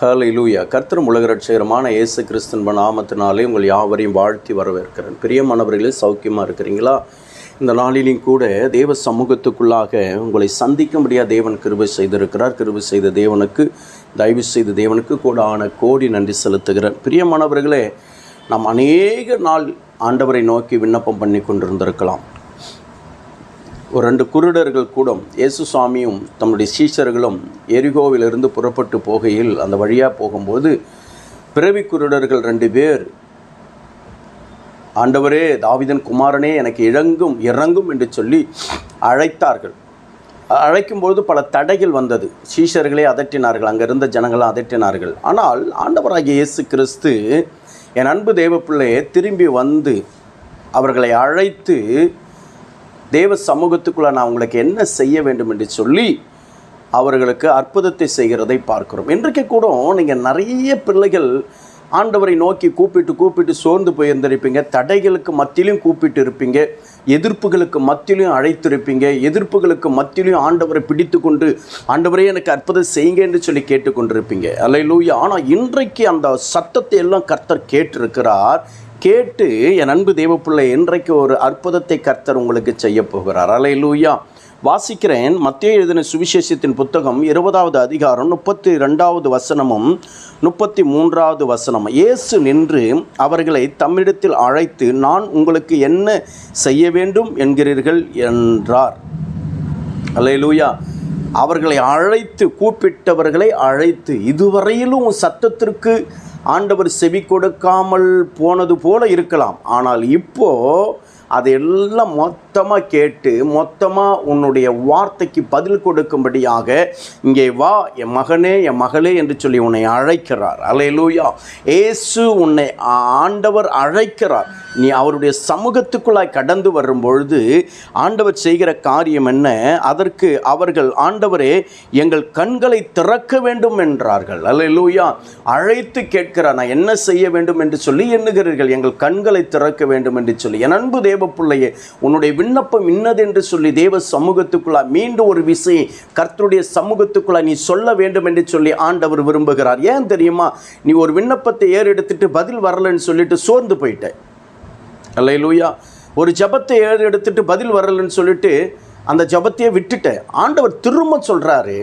ஹalleluya கர்த்தரும் உலக ரட்சகரமான இயேசு கிறிஸ்தன்ப நாமத்தினாலே உங்கள் யாவரையும் வாழ்த்தி வரவேற்கிறேன். பிரியமானவர்களே சௌக்கியமாக இருக்கிறீங்களா? இந்த நாளிலும் கூட தேவ சமூகத்துக்குள்ளாக உங்களை சந்திக்க முடியாத தேவன் கிருபை செய்திருக்கிறார். கிருபை செய்த தேவனுக்கு தயவு செய்த தேவனுக்கு கூட ஆன கோடி நன்றி செலுத்துகிறேன். பிரியமானவர்களே நாம் அநேக நாள் ஆண்டவரை நோக்கி விண்ணப்பம் பண்ணி கொண்டிருந்திருக்கலாம் ஒரு ரெண்டு குருடர்கள் கூட இயேசு சுவாமியும் தம்முடைய சீஷர்களும் எரிகோவிலிருந்து புறப்பட்டு போகையில் அந்த வழியாக போகும்போது பிறவி குருடர்கள் ரெண்டு பேர் ஆண்டவரே தாவிதன் குமாரனே எனக்கு இழங்கும் இறங்கும் என்று சொல்லி அழைத்தார்கள். அழைக்கும்பொழுது பல தடைகள் வந்தது. சீஷர்களே அதட்டினார்கள் அங்கே இருந்த ஜனங்களும் அதட்டினார்கள். ஆனால் ஆண்டவராகிய இயேசு கிறிஸ்து என் அன்பு தேவப்பிள்ளையே திரும்பி வந்து அவர்களை அழைத்து தேவ சமூகத்துக்குள்ளே நான் உங்களுக்கு என்ன செய்ய வேண்டும் என்று சொல்லி அவர்களுக்கு அற்புதத்தை செய்கிறதை பார்க்கிறோம். இன்றைக்கு கூட நீங்கள் நிறைய பிள்ளைகள் ஆண்டவரை நோக்கி கூப்பிட்டு கூப்பிட்டு சோர்ந்து போயிருந்திருப்பீங்க தடைகளுக்கு மத்தியிலும் கூப்பிட்டு இருப்பீங்க. எதிர்ப்புகளுக்கு மத்தியிலும் அழைத்திருப்பீங்க. எதிர்ப்புகளுக்கு மத்தியிலும் ஆண்டவரை பிடித்து கொண்டு ஆண்டவரே எனக்கு அற்புதம் செய்யுங்க என்று சொல்லி கேட்டுக்கொண்டிருப்பீங்க லூயா ஆனால் இன்றைக்கு அந்த சத்தத்தை எல்லாம் கர்த்தர் கேட்டிருக்கிறார். கேட்டு என் அன்பு தேவப்பிள்ளை இன்றைக்கு ஒரு அற்புதத்தை கர்த்தர் உங்களுக்கு செய்ய போகிறார். அலை லூயா வாசிக்கிறேன் மத்திய எழுதின சுவிசேஷத்தின் புத்தகம் இருபதாவது அதிகாரம் முப்பத்தி ரெண்டாவது வசனமும் முப்பத்தி மூன்றாவது வசனம் இயேசு நின்று அவர்களை தம்மிடத்தில் அழைத்து நான் உங்களுக்கு என்ன செய்ய வேண்டும் என்கிறீர்கள்? என்றார். அல்லேலூயா அவர்களை அழைத்து கூப்பிட்டவர்களை அழைத்து இதுவரையிலும் சத்தத்திற்கு ஆண்டவர் செவி கொடுக்காமல் போனது போல இருக்கலாம். ஆனால் இப்போது அதையெல்லாம் மொத்தமாக கேட்டு மொத்தமாக உன்னுடைய வார்த்தைக்கு பதில் கொடுக்கும்படியாக இங்கே வா என் மகனே என் மகளே என்று சொல்லி உன்னை அழைக்கிறார். அலையலூயா ஏசு உன்னை ஆண்டவர் அழைக்கிறார். நீ அவருடைய சமூகத்துக்குள்ளாய் கடந்து வரும் பொழுது ஆண்டவர் செய்கிற காரியம் என்ன? அதற்கு அவர்கள் ஆண்டவரே எங்கள் கண்களை திறக்க வேண்டும் என்றார்கள். அல்லேலூயா அழைத்து கேட்கிறார் நான் என்ன செய்ய வேண்டும் என்று சொல்லி எண்ணுகிறீர்கள். எங்கள் கண்களை திறக்க வேண்டும் என்று சொல்லி. என் அன்பு தேவ பிள்ளையே உன்னுடைய விண்ணப்பம் இன்னது என்று சொல்லி தேவ சமூகத்துக்குள்ளா மீண்டும் ஒரு விஷயம் கர்த்தருடைய சமூகத்துக்குள்ளா நீ சொல்ல வேண்டும் என்று சொல்லி ஆண்டவர் விரும்புகிறார். ஏன் தெரியுமா? நீ ஒரு விண்ணப்பத்தை ஏறெடுத்துட்டு பதில் வரலன்னு சொல்லிட்டு சோர்ந்து போயிட்ட. அல்லையிலூயா ஒரு ஜபத்தை ஏறு எடுத்துட்டு பதில் வரலன்னு சொல்லிட்டு அந்த ஜபத்தையே விட்டுட்டேன். ஆண்டவர் திரும்ப சொல்கிறாரு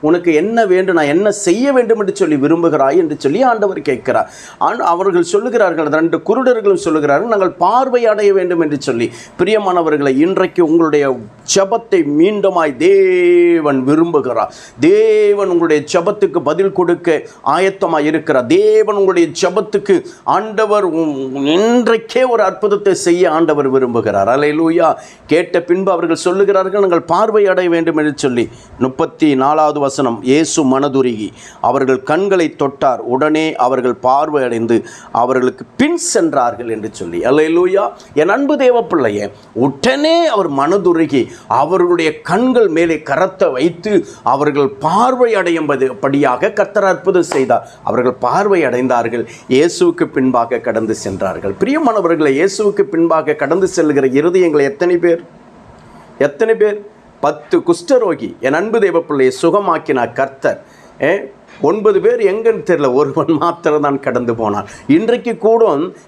உனக்கு என்ன வேண்டும் நான் என்ன செய்ய வேண்டும் என்று சொல்லி விரும்புகிறாய்? என்று சொல்லி ஆண்டவர் கேட்கிறார். ஆண் அவர்கள் சொல்லுகிறார்கள் ரெண்டு குருடர்களும் சொல்லுகிறார்கள் நாங்கள் பார்வை அடைய வேண்டும் என்று சொல்லி. பிரியமானவர்களை இன்றைக்கு உங்களுடைய ஜபத்தை மீண்டுமாய் தேவன் விரும்புகிறார். தேவன் உங்களுடைய ஜபத்துக்கு பதில் கொடுக்க ஆயத்தமாக இருக்கிறார். தேவன் உங்களுடைய ஜபத்துக்கு ஆண்டவர் இன்றைக்கே ஒரு அற்புதத்தை செய்ய ஆண்டவர் விரும்புகிறார். அலை லூயா கேட்ட பின்பு அவர்கள் சொல்லுகிறார்கள் நாங்கள் பார்வை அடைய வேண்டும் என்று சொல்லி. முப்பத்தி நாலாவது வசனம் இயேசு மனதுருகி அவர்கள் கண்களை தொட்டார். உடனே அவர்கள் பார்வை அடைந்து அவர்களுக்கு பின் சென்றார்கள் என்று சொல்லி. அல்லையிலூயா என் அன்பு தேவ பிள்ளைய உடனே அவர் மனதுருகி அவர்களுடைய கண்கள் மேலே கரத்தை வைத்து அவர்கள் பார்வை அடையும்பது படியாக கர்த்தர் அற்புதம் செய்தார். அவர்கள் பார்வை அடைந்தார்கள். இயேசுவுக்கு பின்பாக கடந்து சென்றார்கள். பிரியமானவர்களை இயேசுவுக்கு பின்பாக கடந்து செல்கிற இருதயங்களை எத்தனை பேர்? எத்தனை பேர்? பத்து குஷ்டரோகி என் அன்பு தேவ சுகமாக்கினார் கர்த்தர். ஒன்பது பேர் எங்கன்னு தெரியல. ஒருவன் மாத்திரம் தான் கடந்து போனான். இன்றைக்கு கூட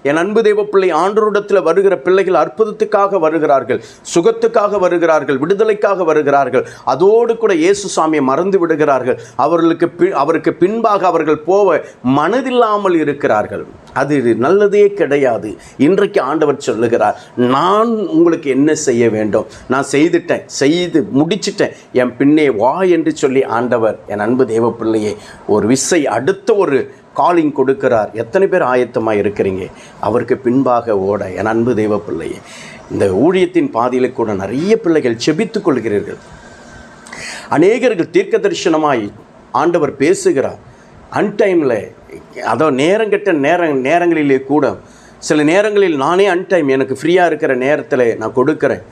என் அன்பு தெய்வ பிள்ளை ஆண்டோரிடத்தில் வருகிற பிள்ளைகள் அற்புதத்துக்காக வருகிறார்கள் சுகத்துக்காக வருகிறார்கள் விடுதலைக்காக வருகிறார்கள். அதோடு கூட இயேசு சாமியை மறந்து விடுகிறார்கள். அவர்களுக்கு பி அவருக்கு பின்பாக அவர்கள் போக மனதில்லாமல் இருக்கிறார்கள். அது நல்லதே கிடையாது. இன்றைக்கு ஆண்டவர் சொல்லுகிறார் நான் உங்களுக்கு என்ன செய்ய வேண்டும்? நான் செய்துட்டேன் செய்து முடிச்சிட்டேன். என் பின்னே வா என்று சொல்லி ஆண்டவர் என் அன்பு தேவ பிள்ளையே ஒரு விசை அடுத்த ஒரு காலிங் கொடுக்கிறார். எத்தனை பேர் ஆயத்தமாக இருக்கிறீங்க? அவருக்கு பின்பாக ஓட என் அன்பு தெய்வ பிள்ளையே. இந்த ஊழியத்தின் பாதியில் கூட நிறைய பிள்ளைகள் செபித்து கொள்கிறீர்கள். அநேகர்கள் தீர்க்க தரிசனமாய் ஆண்டவர் பேசுகிறார். அன்டைமில் அதோ நேரங்கெட்ட நேர நேரங்களிலே கூட சில நேரங்களில் நானே அன்டைம் எனக்கு ஃப்ரீயாக இருக்கிற நேரத்தில் நான் கொடுக்குறேன்.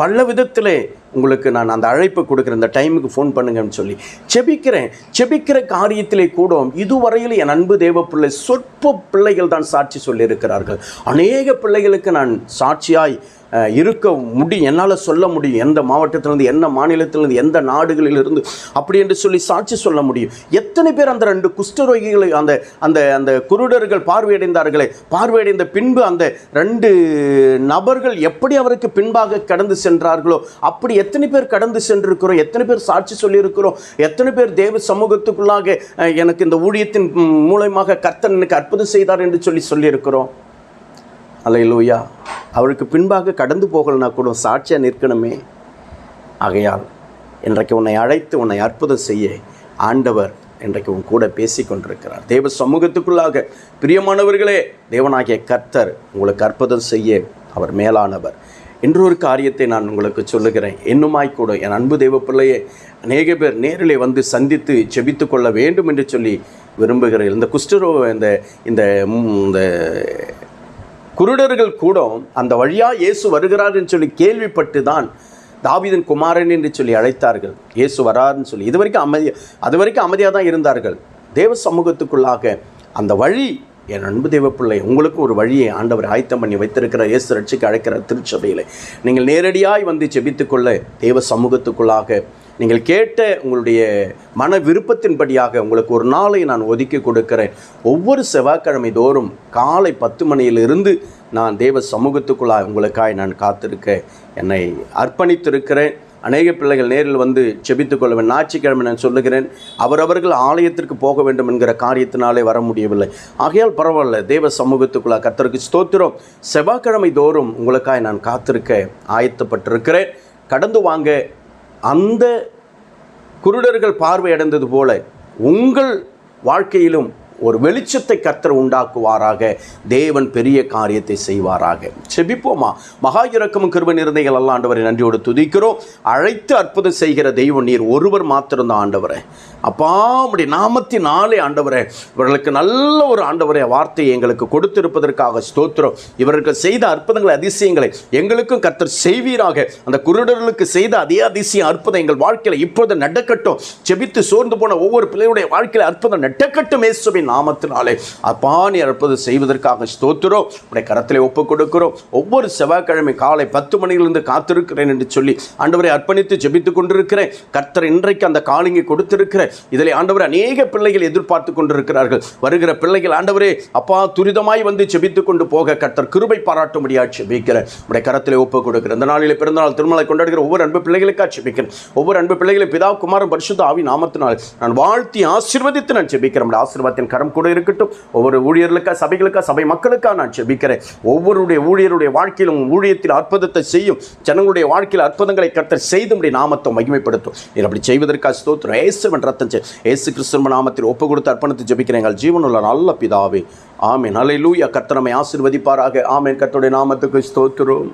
பல விதத்தில் உங்களுக்கு நான் அந்த அழைப்பு கொடுக்குறேன் இந்த டைமுக்கு ஃபோன் பண்ணுங்கன்னு சொல்லி. செபிக்கிறேன். செபிக்கிற காரியத்திலே கூட இதுவரையில் என் அன்பு தேவ பிள்ளை சொற்ப பிள்ளைகள் தான் சாட்சி சொல்லியிருக்கிறார்கள். அநேக பிள்ளைகளுக்கு நான் சாட்சியாய் இருக்க முடியும் என்னால் சொல்ல முடியும். எந்த மாவட்டத்திலிருந்து என்ன மாநிலத்திலிருந்து எந்த நாடுகளிலிருந்து அப்படி என்று சொல்லி சாட்சி சொல்ல முடியும். எத்தனை பேர் அந்த ரெண்டு குஷ்டரோகிகளை அந்த அந்த அந்த குருடர்கள் பார்வையடைந்தார்களே. பார்வையடைந்த பின்பு அந்த ரெண்டு நபர்கள் எப்படி அவருக்கு பின்பாக கடந்து சென்றார்களோ அப்படி எத்தனை பேர் கடந்து சென்றிருக்கிறோம்? எத்தனை பேர் சாட்சி சொல்லியிருக்கிறோம்? எத்தனை பேர் தேவ சமூகத்துக்குள்ளாக எனக்கு இந்த ஊழியத்தின் மூலயமாக கர்த்தன் எனக்கு அற்புதம் செய்தார் என்று சொல்லி சொல்லியிருக்கிறோம். அலையிலூயா அவருக்கு பின்பாக கடந்து போகலனா கூட சாட்சியாக நிற்கணுமே. ஆகையால் இன்றைக்கு உன்னை அழைத்து உன்னை அற்புதம் செய்ய ஆண்டவர் இன்றைக்கு உன் கூட பேசி கொண்டிருக்கிறார். தேவ சமூகத்துக்குள்ளாக பிரியமானவர்களே தேவனாகிய கர்த்தர் உங்களுக்கு அற்புதம் செய்ய அவர் மேலானவர். என்றொரு காரியத்தை நான் உங்களுக்கு சொல்லுகிறேன். இன்னுமாய் கூட என் அன்பு தெய்வ பிள்ளையை அநேக பேர் நேரிலே வந்து சந்தித்து செபித்து கொள்ள வேண்டும் என்று சொல்லி விரும்புகிறேன். இந்த குஷ்டரோ இந்த இந்த இந்த குருடர்கள் கூட அந்த வழியாக இயேசு வருகிறார் என்று சொல்லி கேள்விப்பட்டு தான் தாவிதன் குமாரன் என்று சொல்லி அழைத்தார்கள். இயேசு வராருன்னு சொல்லி. இது வரைக்கும் அமைதி அது வரைக்கும் அமைதியாக தான் இருந்தார்கள். தேவ சமூகத்துக்குள்ளாக அந்த வழி என் அன்பு தேவப்பிள்ளை பிள்ளை உங்களுக்கு ஒரு வழியை ஆண்டவர் ஆயத்தம் பண்ணி வைத்திருக்கிற இயேசு ரட்சிக்கு அழைக்கிற திருச்சபையில். நீங்கள் நேரடியாய் வந்து ஜெபித்துக்கொள்ள தேவ சமூகத்துக்குள்ளாக நீங்கள் கேட்ட உங்களுடைய மன விருப்பத்தின்படியாக உங்களுக்கு ஒரு நாளை நான் ஒதுக்கி கொடுக்கிறேன். ஒவ்வொரு செவ்வாய்க்கிழமை தோறும் காலை பத்து மணியிலிருந்து நான் தேவ சமூகத்துக்குள்ளாக உங்களுக்காய் நான் காத்திருக்க என்னை அர்ப்பணித்திருக்கிறேன். அநேக பிள்ளைகள் நேரில் வந்து செபித்துக் கொள்வேன் ஞாயிற்றுக்கிழமை நான் சொல்லுகிறேன் அவரவர்கள் ஆலயத்திற்கு போக வேண்டும் என்கிற காரியத்தினாலே வர முடியவில்லை. ஆகையால் பரவாயில்ல தேவ சமூகத்துக்குள்ளா கத்தருக்கு ஸ்தோத்திரம். செவ்வாய்க்கிழமை தோறும் உங்களுக்காய் நான் காத்திருக்க ஆயத்தப்பட்டிருக்கிறேன். கடந்து வாங்க அந்த குருடர்கள் பார்வையடைந்தது போல உங்கள் வாழ்க்கையிலும் ஒரு வெளிச்சத்தை கத்தர் உண்டாக்குவாராக. தேவன் பெரிய காரியத்தை செய்வாராக. செபிப்போமா? மகா இரக்கமும் கிருப நிறந்தைகள் அல்ல ஆண்டவரை நன்றியோடு துதிக்கிறோம். அழைத்து அற்புதம் செய்கிற தெய்வம் நீர் ஒருவர் மாத்திருந்தான் ஆண்டவரை. அப்பா உம்முடைய நாமத்தினாலே ஆண்டவரே. இவர்களுக்கு நல்ல ஒரு ஆண்டவரை வார்த்தையை எங்களுக்கு கொடுத்திருப்பதற்காக ஸ்தோத்திரம். இவர்கள் செய்த அற்புதங்களை அதிசயங்களை எங்களுக்கும் கர்த்தர் செய்வீராக. அந்த குருடர்களுக்கு செய்த அதே அதிசயம் அற்புதம் எங்கள் வாழ்க்கையில் இப்பொழுது நடக்கட்டும். செபித்து சோர்ந்து போன ஒவ்வொரு பிள்ளையுடைய வாழ்க்கையில் அற்புதம் நடக்கட்டும் இயேசுவின் நாமத்தினாலே. அப்பா நீ அற்புதம் செய்வதற்காக ஸ்தோத்துறோம் உடைய கரத்திலே ஒப்புக் கொடுக்கிறோம் ஒவ்வொரு செவ்வாய்க்கிழமை காலை பத்து மணியிலிருந்து காத்திருக்கிறேன் என்று சொல்லி ஆண்டவரை அர்ப்பணித்து ஜெபித்துக் கொண்டிருக்கிறேன். கர்த்தர் இன்றைக்கு அந்த காலிங்கை கொடுத்திருக்கிற இதில் ஆண்டவர் அநேக பிள்ளைகள் எதிர்பார்த்து கொண்டிருக்கிறார்கள். வருகிற பிள்ளைகள் ஆண்டவரே அப்பா துரிதமாய் வந்து ஜெபித்துக் கொண்டு போக கர்த்தர் கிருபை பாராட்டும்படியாக ஜெபிக்கிறேன். உடைய கரத்திலே ஒப்புக் கொடுக்கிறேன் இந்த நாளில் பிறந்தநாள் திருமலை கொண்டாடுகிற ஒவ்வொரு அன்பு பிள்ளைகளுக்காக ஜெபிக்கிறேன். ஒவ்வொரு அன்பு பிள்ளைகளை பிதா குமாரம் பரிசுத்த ஆவி நாமத்தினால் நான் வாழ்த்தி ஆசீர்வதித்து நான் ஜெபிக்கிறேன். ஆசீர்வாதத்தின் கரம் கூட இருக்கட்டும். ஒவ்வொரு ஊழியர்களுக்கா சபைகளுக்கா சபை மக்களுக்காக நான் ஜெபிக்கிறேன். ஒவ்வொருடைய ஊழியருடைய வாழ்க்கையிலும் ஊழியத்தில் அற்புதத்தை செய்யும் ஜனங்களுடைய வாழ்க்கையில் அற்புதங்களை கர்த்தர் செய்துடைய நாமத்தை மகிமைப்படுத்தும். இது அப்படி செய்வதற்காக ஸ்தோத்திரம். ஏசுவன் ரத்தம் ஏசு கிறிஸ்துவ நாமத்தில் ஒப்பு கொடுத்து அர்ப்பணத்தை ஜெபிக்கிறேன். எங்கள் ஜீவனுள்ள நல்ல பிதாவே. ஆமென். அல்லேலூயா கத்தனமை நம்மை ஆசீர்வதிப்பாராக. ஆமென். கர்த்தருடைய நாமத்துக்கு ஸ்தோத்திரம்.